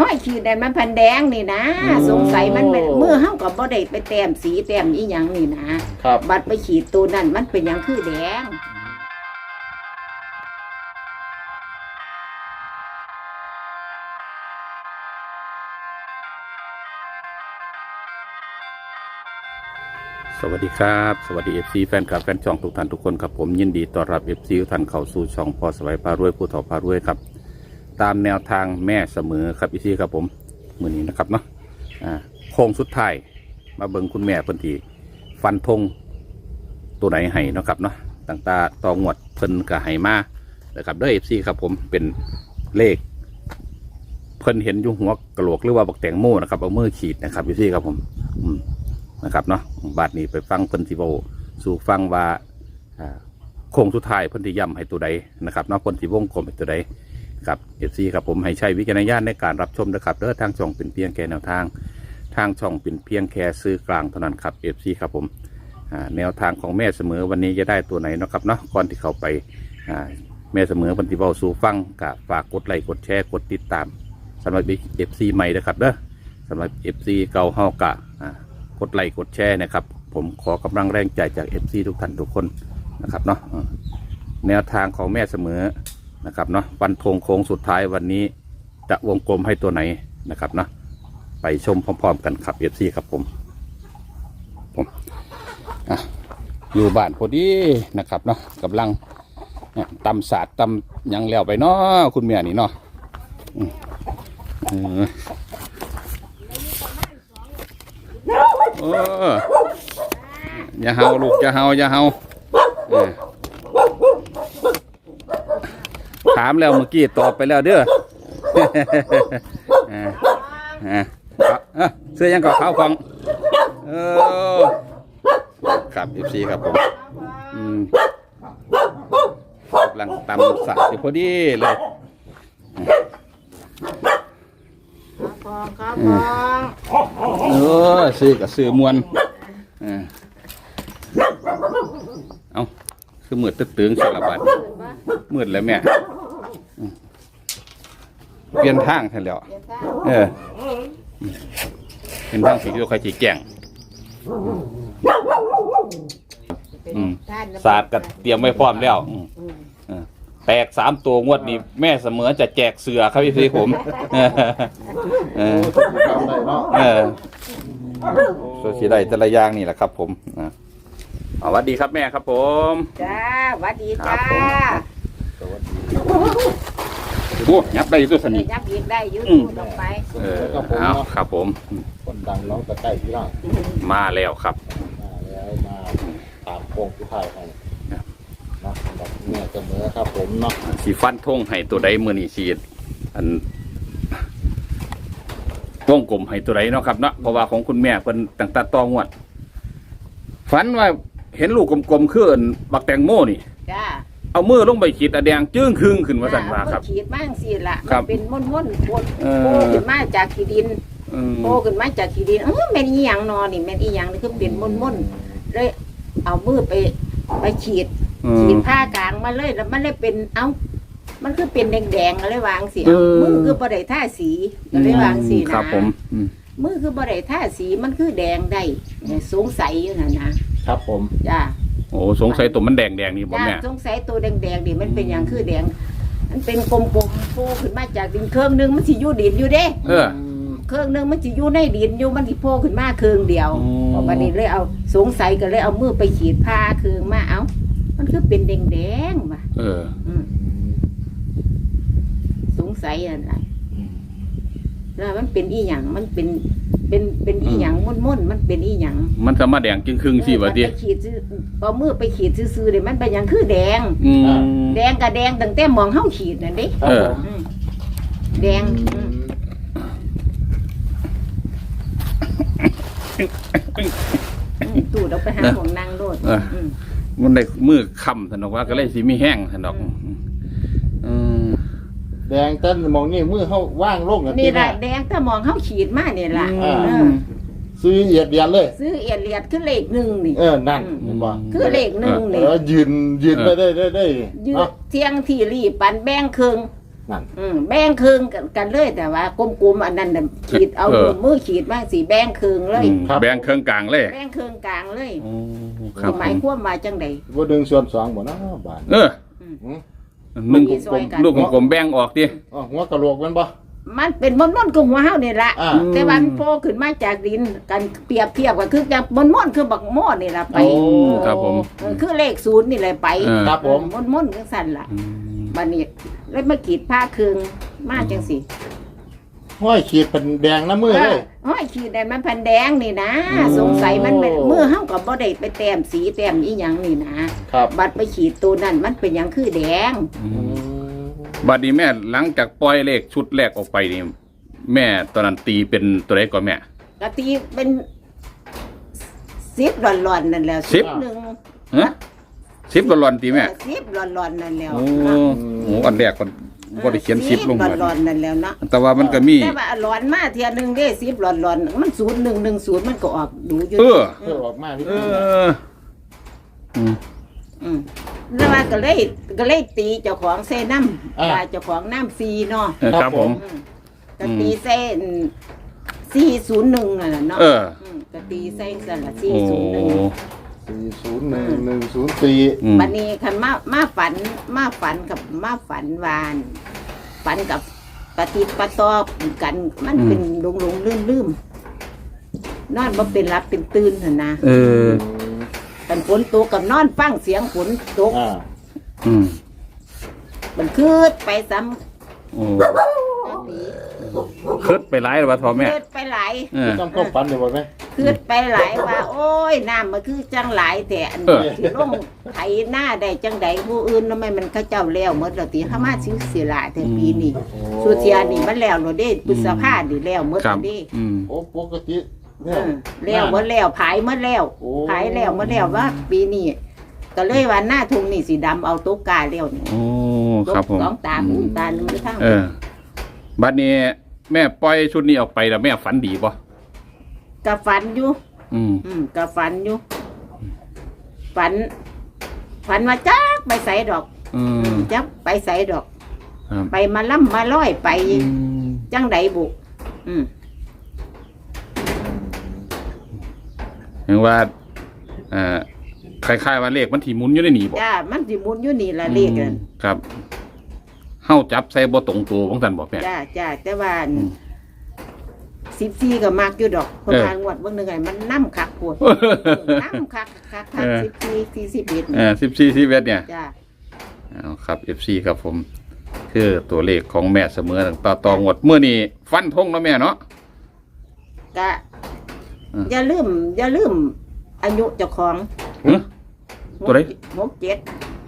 ห้อยขีดแต่มันพันแดงนี่นะสงสัยมันเป็นมือเฮาก็บ่ได้ไปแต้มสีแต้มอีหยังนี่นะ ครับ บัดไปขีดตัวนั้นมันเป็นหยังคือแดง สวัสดีครับ สวัสดี FC แฟนคลับแฟนช่องทุกท่านทุกคนครับผมยินดีต้อนรับ FC ทุกท่านเข้าสู่ช่องพอสบายพารวยผู้ถอพารวยครับ ตามแนวทางแม่เสมอครับอีซี่ครับผมมือนี้นะครับเนาะอ่าโค้งสุดท้ายมาเบิ่งคุณแม่เพิ่นทีฟันธงตัวไหนให้นะครับเนาะต่างตาตองวดเพิ่นกับให้มานะครับเด้อ FC ครับผมเป็นเลข เพิ่นเห็นอยู่หัวกระโหลกหรือว่าบักแตงโมนะครับเอามือขีดนะครับอีซี่ครับผมอืมนะครับเนาะบาทนี้ไปฟังเพิ่นสิเว้าสู่ฟังว่าอ่าโค้งสุดท้ายเพิ่นสิย้ำให้ตัวใดนะครับเนาะเพิ่นสิวงกลมให้ตัวใด ครับ FC ครับผมให้ใช้วิจารณญาณในการรับชมนะครับเด้อทางช่องเป็นเพียงแค่แนวทาง ทางช่องเป็นเพียงแค่ซื้อกลางเท่านั้นครับ FC ครับผมอ่าแนวทางของแม่เสมอวันนี้จะได้ตัวไหนเนาะครับเนาะก่อนที่เข้าไปอ่าแม่เสมอเพิ่นสิสู่ฟังก็ฝากกดไลค์กดแชร์กดติดตามสำหรับ FC ใหม่นะครับเด้อสำหรับ FC เก่าเฮากะอ่ากดไลค์กดแชร์นะครับผมขอกำลังแรงใจจาก FC ทุกท่านทุกคนนะครับเนาะแนวทางของแม่เสมอ นะครับเนาะวันธงโค้งสุดท้ายวันนี้จะวงกลมให้ตัวไหนนะครับเนาะไปชมพร้อม ๆ กันครับ FC ครับผมผมอะอยู่บ้านพอดีนะครับเนาะกำลังเนี่ยตำศาสตร์ตำยังแล้วไปเนาะคุณแม่นี่เนาะอืมเออเอออย่าเฮาลูกอย่าเฮาอย่าเฮาเออ ถามแล้วเมื่อกี้ตอบไปแล้วเด้อเออเออเอ้าเสื้อยังเกาะขาวฟังเออครับเอฟซีครับผมอืมกำลังตำสัตว์อยู่พอดีเลยฟองครับฟองเออซื้อกับซื้อมวนเออเอาคือมืดตึ๊ดตึงสารบัดมืดแล้วแม่อืม เปลี่ยนทางแทนแล้วเดี๋ยวซ่าเออเป็นทางสีเขียวใครจีแก่งอืมท่านน่ะศาสตร์ก็เตรียมไว้พร้อมแล้วอืมอืมเออแตกสามตัวงวดนี้แม่เสมอจะแจกเสือครับพี่ซีผม เออเออทำได้เนาะเออโซชีได้แต่ละอย่างนี่แหละครับ ผมอ่าสวัสดีครับแม่ครับผม จ้าหวัดดีครัจ้าบผมโอ้ยับได้ตัวสนิทยับอีกได้อยืดอืมลงไปเออเอาครับผม คนดังน้องตะไคร้ที่ร่างมาแล้วครับ มาแล้วมาตามโค้งผู้ชายให้ครับเนาะแบบเนี่ยเสมอครับผมเนาะสีฟันทงให้ตัวใดมือนี่สีอันวงกลมให้ตัวใดเนาะครับเนาะเพราะว่าของคุณแม่เป็นตั้งแต่ตองวดฝันว่าเห็นลูกกลมๆขึ้นบักแตงโมนี่จ้า เอามือลงไปขีดอะแดงจึ้งครึ่งขึ้นว่าสันว่าครับเอขีดมากสิละครับมันเป็นม่วนม่วนๆโพดเออ โผล่ขึ้นมาจากขีดินอืม โผล่ขึ้นมาจากขีดินเออแม่นอีหยังนอนี่แม่นอีหยังนี่คือเป็นม่วนม่วนๆเลยเอามือไปไปขีดอืขีมดผ้ากลางมาเลยแล้วมันเลยเป็นเอ้า มันคือเป็นแดงๆก็เลยวางสีเออ มือคือบ่ได้ท่าสีก็เลยวางสีนะ ครับผมอืม มือคือบ่ได้ท่าสีมันคือแดงได้เนี่ยสงสัยอยู่นั่นนะครับผม จ้า โอ้สงสัยตัวมันแดงแดงๆนี่บ่จ้าแม่สงสัยตัวแดงๆนี่มันเป็นอย่างคือแดง มันเป็นกลมๆโผล่ขึ้นมาจากดินเครื่องหนึงมันสิอยู่ดินอยู่เด้เออ เครื่องหนึงมันสิอยู่ในดินอยู่มันสิโผล่ขึ้นมาเครื่องเดียวอ๋อวันนี้เลยเอาสงสัยก็เลยเอามือไปขีดผ้าเครื่องมาเอา มันคือเป็นแดงๆว่ะเออ อืมสงสัยอะไรแล้วมันเป็นอีหยังมันเป็น เป็นเป็นอีหยังม่วนๆมันเป็นอีหยังมันจะมาแดงจึงครึ่งสิวะเออทีมันไปขีดซื้อเอามือไปขีดซื้อๆเดี๋ยวมันเป็นหยังคือแดง อืม แดงกับแดงตั้งแต่มองเฮาขีดนั่นเด้ครับเออ ผมอืมแดงอืมอืมตู่เราไปหาของนางโลดเออมมันได้มือคำถนอกว่าก็เลยสิมีแห้งถนอกอืม แดงเต้นมองนี่มือเขาว่างโลกนะนี่ที่แหแม่ละแดงแต่มองเฮาขีดมาเนี่ยล่ะอืม เออซื้อเหยียดเดียนเลย ซื้อเอียดเลียดคือเลขหนึ่งนี่ เออนั่นเห็นบ่คือเลขหนึ่งเอนี่อยืนยืนไปได้ได้ได้ยืดเนาะเที่ยงที่รีบปันแบ่งครึ่งนั่น อืมแบ่งครึ่งกันกันเลยแต่ว่ากลมๆอันนั้นน่ะขีดเอาเออ มือขีดมาสีแบ่งครึ่งเลย อืมแบ่งเครื่องกลางเลย แบ่งครึ่งกลางเลยโอ้ครับหมายความว่าจังไดว่าดึงส่วนสองบ่เนาะบานเออหืม หนึ่งมีซอยกันลูกของผมแบ่งออกดิ อ๋อหัวกะโหลกแมันบ่ มันเป็นมนม่อนๆคือหัวเฮานี่ละอ่า แต่ว่ามันโผล่ขึ้นมาจากดินกันเปรียบเทียบก็คือจังมนม่อนๆคือบักหม้อนี่ล่ะไป โอ้ ครับผม เออคือเลขศูนย์นี่แหละไปเออ ครับผมมนม่อนๆจังสั่นล่ะอืมบัดนี้เลยมาขีดผ้าครึ่งมาจังสิ ห้อยขีดเป็นแดงน้ำมือเลยเอ้ยขีดได้มันพันแดงนี่นะโอ้สงสัยมันเป็นมือเฮาก็บ่ได้ไปแต้มสีแต้มอีหยังนี่นะครับบัดไปขีดตัวนั้นมันเป็นหยังคือแดงอือืมมบัดนี้แม่หลังจากปล่อยเลขชุดแรกออกไปนี่แม่ตอนนั้นตีเป็นตัวเลขก่อนแม่ กะตีเป็นสิบหลอนๆนั่นแหล้วสิบ หนึ่งฮะสิบกว่าหลอนตีแม่สิบหลอนๆนั่นแล้วโอ้โหอันแรกมัน บ่ได้เขียนสิบลงหมาลอนๆนั่นแล้วเนาะแต่ว่ามันก็มี แต่ว่าหลอนมาเทียหนึงเด้สิบหลอนๆมันศูนย์หนึ่งหนึ่งศูนย์มันก็ออกดูอยู่เออ เพื่อออกมาที่เอออืมอืมแล้วว่าก็เลยก็เลยตีเจ้าของเซน้ำว่าเจ้าของน้ำฟรีเนาะเออครับผม อืมก็ตีเส้นสี่ศูนย์หนึ่งน่ะเนาะเออ มก็ตีเส้นสั่นละสี่โอ้ศูนย์หนึ่ง สี่ศูนย์หนึ่งหนึ่งศูนย์สี่อืมวันนี้คันมามาฝันมาฝันกับมาฝันวาน ฝันกับปฏิดปะตอบกันมันเป็นหลงหลงลืมลืมนอนบ่เป็นรับเป็นตื่นหั่นนะเออกันฝนตกกับนอนฟังเสียงฝนตกอ่าอืมมันคืดไปซ้ำโอ้ปีคิดไปหลายแล้วว่าทอแม่คืดไปหลายเออ ต้องเข้าฝันเลยบ่ไหม คืดไปหลายว่า โอ้ยน้ำมันคือจังหลายแต่อันเออนี้ลงไถหน้าได้จังใดผู้อื่นทำไมมันเข้าเจ้าแล้วหมดแล้วตีข้ามาซื้อเสียหลายแต่ปีนี้โอ้สุเทียนี่มันแล้วโลดเด้ปุษภานี่แล้วหมดครับแล้วเด้ อืม โอ้ปกติเอเนี่ยอแล้วหมดแล้วผายหมดแล้วโอ้ ผายแล้วหมดแล้วว่า ปีนี้ก็เลยว่าหน้าทุ่งนี่สีดำเอาตุ๊กกาแล้วนี่โอ้ ครับผมสองตาหูตาหนึ่งมือทั้งเออ บัดนี้แม่ปล่อยชุดนี้ออกไปแล้วแม่ฝันดีป่ะ กับฝันอยู่ อืมอืมกับฝันอยู่ ฝัน ฝันว่าจักไปใส่ดอกอืมจักไปใส่ดอก ครับไปมาล่ำมาร้อยไป อืมจังใดบุกอืมเห็นว่าเอ่อคล้ายๆว่าเลขมันถีหมุนอยู่ในนี่บ่จ้ามันสิหมุนอยู่นี่ละเลขกันอืมครับเฮาจับใส่บ่ตรงตัวของท่านบอกแม่ จ้าจ้าแต่ว่าอืม สิบสี่ก็มากอยู่ดอกคนเออทางงวดเบิ่งหนึ่งไงมันน้ำคักปวดน้ำคักคักคักเออสิบสี่สี่สิบเอ็ดเออ14 11เนี่ยจ้าเอาครับ FC ครับผม คือตัวเลขของแม่เสมอตั้งต่อตองวดเมื่อนี้ฟันธงเนาะแม่เนาะก็เออออย่าลืมอย่าลืมอายุเจ้าของหึตัวใดหกเจ็ด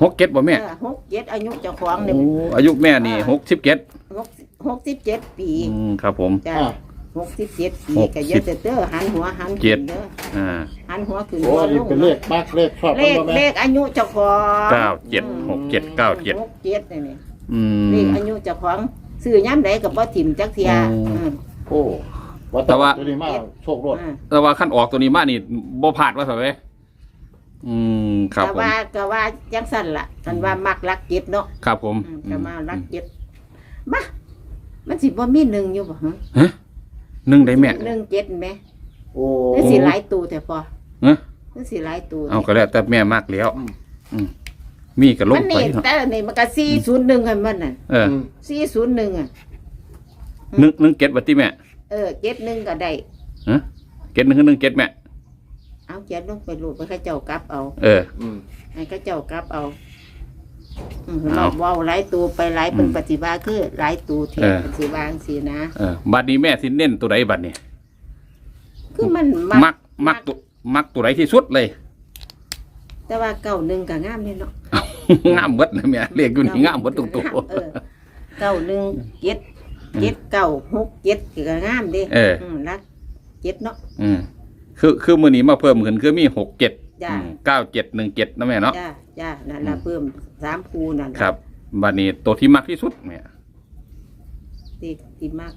หกเก็ดบ่แม่เออหกเจ็ดอายุเจ้าของโอ้เนี่ยอายุแม่นี่อ่าหกสิบเก็ดหกหกสิบเจ็ดปีอืมครับผมจ้าอ่า หกสิบเจ็ดปีหกสิบก็อย่าแต่เด้อหันหัวหันเจ็ขึ้ดนเด้ออ่าหันหัวขึ้นโอ้หัวอันลนี้งเป็นเลขมากเลขชอบเลมันขบ่แม่เลขอายุเจ้าของเก้าเจ็ดหกเจ็ดเก้าเจ็ดหกเจ็ดนี่นี่อืเลขม อายุเจ้าของซื้อย่ำใดกับบ่ถิ่มจักเทียโอ้อืม โอ้ว่าแต่ว่า ตัวนี้มาโชครถอ่าแต่ว่าขั้นออกตัวนี้มานี่บ่พลาดว่าสักเลยอืมครับก็ผม ว่าก็ว่าจังสั่นล่ะกันว่ามักรักเจ็ดเนาะครับผมอืมก็มารักเจ็ดมามันสิบ่มีหนึ่งอยู่บ่ฮะฮะ หนึ่งได้แม่หนึ่งเจ็ดไหมโอ้นี่สิหลายตัวแต่พอเอ้อนี่สิหลายตัวเอาก็แล้วแต่แม่มากแล้วอืมมีก็ลมังนไปนี่เนาะแต่นี่มันก็สี่ศูนย์หนึ่งกันมันน่ะเอออืมสี่ศูนย์หนึ่งอะ หนึ่งหนึ่งเก็ดบัดที่แม่เออเจ็ดหนึ่งก็ได้ ฮะเก็ดหนึ่งคือหนึ่งเก็ดแม่เอาเขียนลงไปรูปไปเข้าเจ้ากลับเอา เออ อืม ให้เข้าเจ้ากลับเอา อืมเอาเราเว้าหลายตัวไปหลายเป็นอืมปฏิบัติคือหลายตัวเทียเออปฏิบัติสินะ เออบัดนี้แม่สิเน้นตัวใดบัดนี้คือมันมักมักตัวมักตัวใดที่สุดเลย แต่ว่าเก้าหนึ่งก็งามเลยเนาะงามเบิดนะแม่เรียกอยู่นี่งามเบิดตุกตัวเออเก้าหนึ่งเจ็ดเจ็ดเก้าหกเจ็ดก็งามเด้เออมรักเจ็ดเนาะ อืมคือคือมือนี้มาเพิ่มขึ้นคือมีหกเจ็ดจ้าเก้าเจ็ดหนึ่งเจ็ดนะแม่เนาะ จ้าจ้านั่นละเพิ่ม สามคูนั่นล่ะครับบัดนี้ตัวที่มักที่สุดเนี่ยตีตีมาก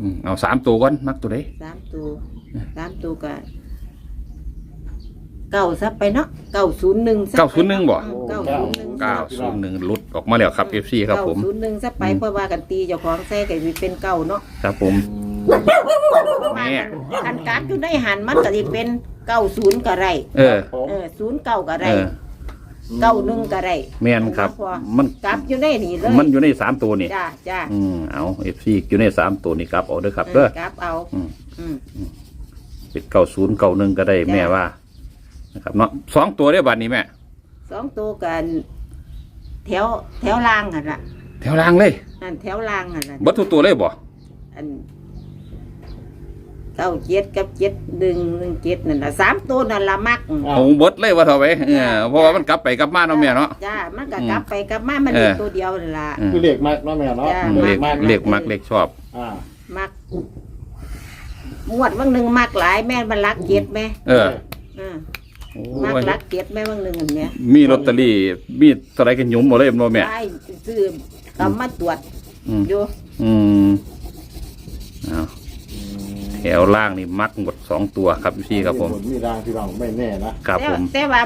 อืมเอาสามตัวก่อนมักตัวใดสามตัวสามตัวก็เก้าซะไปเนาะเก้าศูนย์หนึ่งเก้าศูนย์หนึ่งบ่เก้าศูนย์หนึ่งเก้าศูนย์หนึ่งหลุดออกมาแล้วครับเอฟซีครับผม เก้าศูนย์หนึ่งซะไปอืมเพราะว่ากันตีเจ้าของใส่ก็สิเป็นเก้าเนาะครับผม แม่ อันการอยู่ในหันมันก็สิเป็นเก้าศูนย์ก็ไรเออผมเออศูนย์เก้าก็ไรเออ เก้าหนึ่งก็ไรแม่นครับพอมัน กลับอยู่ในนี่เลยมันอยู่ในสามตัวนี่จ้าจ้าอืมเอาเอฟซีอยู่ในสามตัวนี่ครับเอาเด้อครับเด้อ กลับเอาอืม อืม เป็นเก้าศูนย์เก้าหนึ่งก็ได้จ้ะแม่ว่านะครับเนาะสองตัวได้บัดนี้แม่สองตัวกันแถวแถวล่างหันละแถวล่างเลยอันแถวล่างหันละบัตทุกตัวเลยบ่อัน เก้าเจ็ดกับเจ็ดหนึ่งหนึ่งเจ็ดนั่นละสามตัวนั่นละมัก เอาเบิดเลยว่าเท่าไปเออเพราะว่ามันกลับไปกลับมาเนาะแม่เนาะ จ้ามันก็อืมกลับไปกลับมามันเออเด็กตัวเดียวนั่นละ อืม คือเลขมากเนาะแม่เนาะจ้ะ เลขมากเลขมักเลขชอบ อ่ามักงวดวันหนึ่งมักหลายแม่นมันรักเจ็ดไหมเอออ่าโอ้มักยรักเจ็ดไหมวันหนึ่งอันเนี้ยมีลอตเตอรี่มีเท่าไหรกันหยุมหมดเลยบ่แม่ ได้ซื้อกำมาตรวจอืม อยู่อืมเอา แถวล่างนี่มักหมดสองตัวครับพี่ครับผมมีรางพี่น้องไม่แน่นะครับแต่ผมแต่ว่า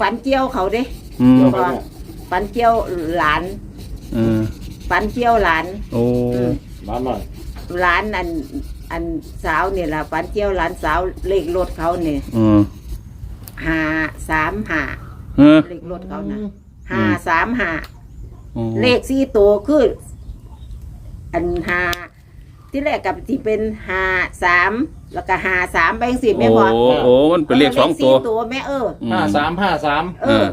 ฝันเจียวเขาเด้อืมเดี๋ยวไปเนี่ยฝันเจียวหลานอืมฝันเจียวหลานโอ้อืมร้านหน่อยหลานอันอันสาวเนี่ยล่ะฝันเจียวหลานสาวเลขรถเขาเนี่ยอืมห้าสามห้าเฮ้อเลขรถเขานะห้าสามห้าโอ้เลขสี่ตัวคือ อันห้า ที่แรกกับที่เป็นห้าสามแล้วก็ห้าสามแบงสิบไม่พอโอ้โอ้มันเป็นเลขสองตัวเลขตัวแม่เออ อืมห้าสามห้าสามเอเอออ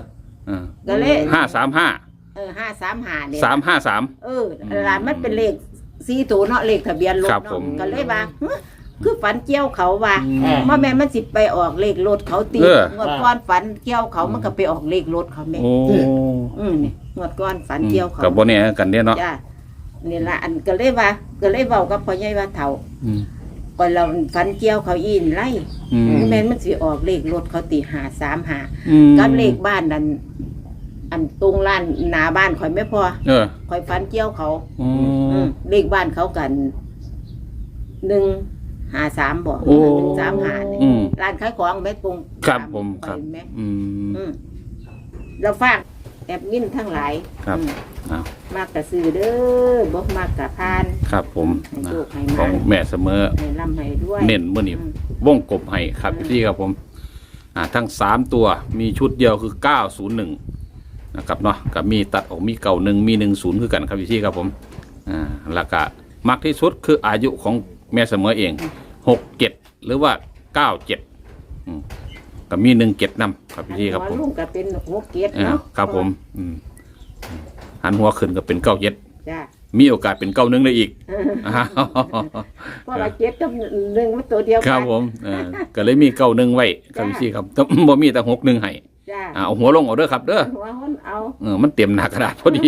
เออก็เลย ห้าสามห้าเออห้าสามห้าเนี่ย สามห้าสาม เออหลานมันเป็นเลขสี่ตัวเนาะเลขทะเบียนรถครับผเนาะม ก็เลยว่าเฮ้ยคือฝันเกี่ยวเขาว่าอ่าว่าแม่มันสิไปออกเลขรถเขาตีเออ งวดก้อนฝันเกี่ยวเขามันก็ไปออกเลขรถเขาแม่โอ้อืมนี่งวดก้อนฝันเกี่ยวเขากับบ่เนี่ยกันเนี่ยเนาะ จ้า นี่ละอันก็เลยว่าก็เลยเว้ากับพ่อใหญ่ว่าเฒ่าอืมก่อนเราฝันเกี่ยวเขาอินไล่อืมแม่นมันสิออกเลขรถเขาตีหาสามหาอืมกับเลขบ้านนั่นอันตรงร้านหน้าบ้านข่อยไม่พอเออข่อยฝันเกี่ยวเขาอือืมมเลขบ้านเขากันหนึ่งหาสามบ่โอ้ หนึ่งสามหานี่อืม ร้านขายของแม่ตรงครับผมครับเห็นไหมอืม อืมเราฝาก แอบมินทั้งหลายครับอืมอ้าวมากกะซื้อเด้อบ่มากกะพาน ครับผมให้นะโชคให้ขอมางแม่เสมอ ให้ร่ำให้ด้วยเน้นมื่อนี้อืมวงกบให้ครับพี่ครับผมอ่าทั้งสามตัวมีชุดเดียวคือเก้าศูนย์หนึ่งนะครับเนาะกับมีตัดออกมีเก่าหนึ่งมีหนึ่งศูนย์คือกันครับพี่ครับผมอ่าแล้วก็มักที่สุดคืออายุของแม่เสมอเองหกเจ็ดหรือว่าเก้าเจ็ด กับมีหนึ่งเจ็ดนำครับพี่ครับหัผวมลุงก็เป็นหัวเกตอ่าเนาะครับผมอืมหันหัวขึ้นก็เป็นเก้าเจ็ดจ้ามีโอกาสเป็นเก้าหนึ่งเลยอีกอ้าวเพราะว่าเกตกับหนึ่งมันตัวเดียวคกัรับผมเออก็เลยมีเก้าหนึ่งไว้ครับพี่ครับแต่บ่มีแต่หกหนึ่งให้จ้าอ่าเอาหัวลงเอาเด้อครับ เด้อหัวหนเอาเออมันเต็มหน้ากระดาษพอดี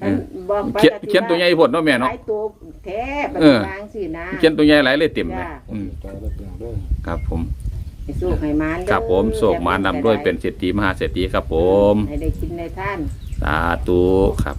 เออบอกไปเขียนก็สิเขียนตัวใหญ่พดเนาะแม่หเนาะลายตัวแท้แบบเออบางสินะเขียนตัวใหญ่หลายเลยเต็มเลยจ้าอืมใจแล้วเพียงเด้อครับผม ให้สู้ให้มานเด้อครับผมโศกมานำด้วยเป็นเศรษฐีมหาเศรษฐีครับผม ให้ได้กินในท่าน สาธุครับ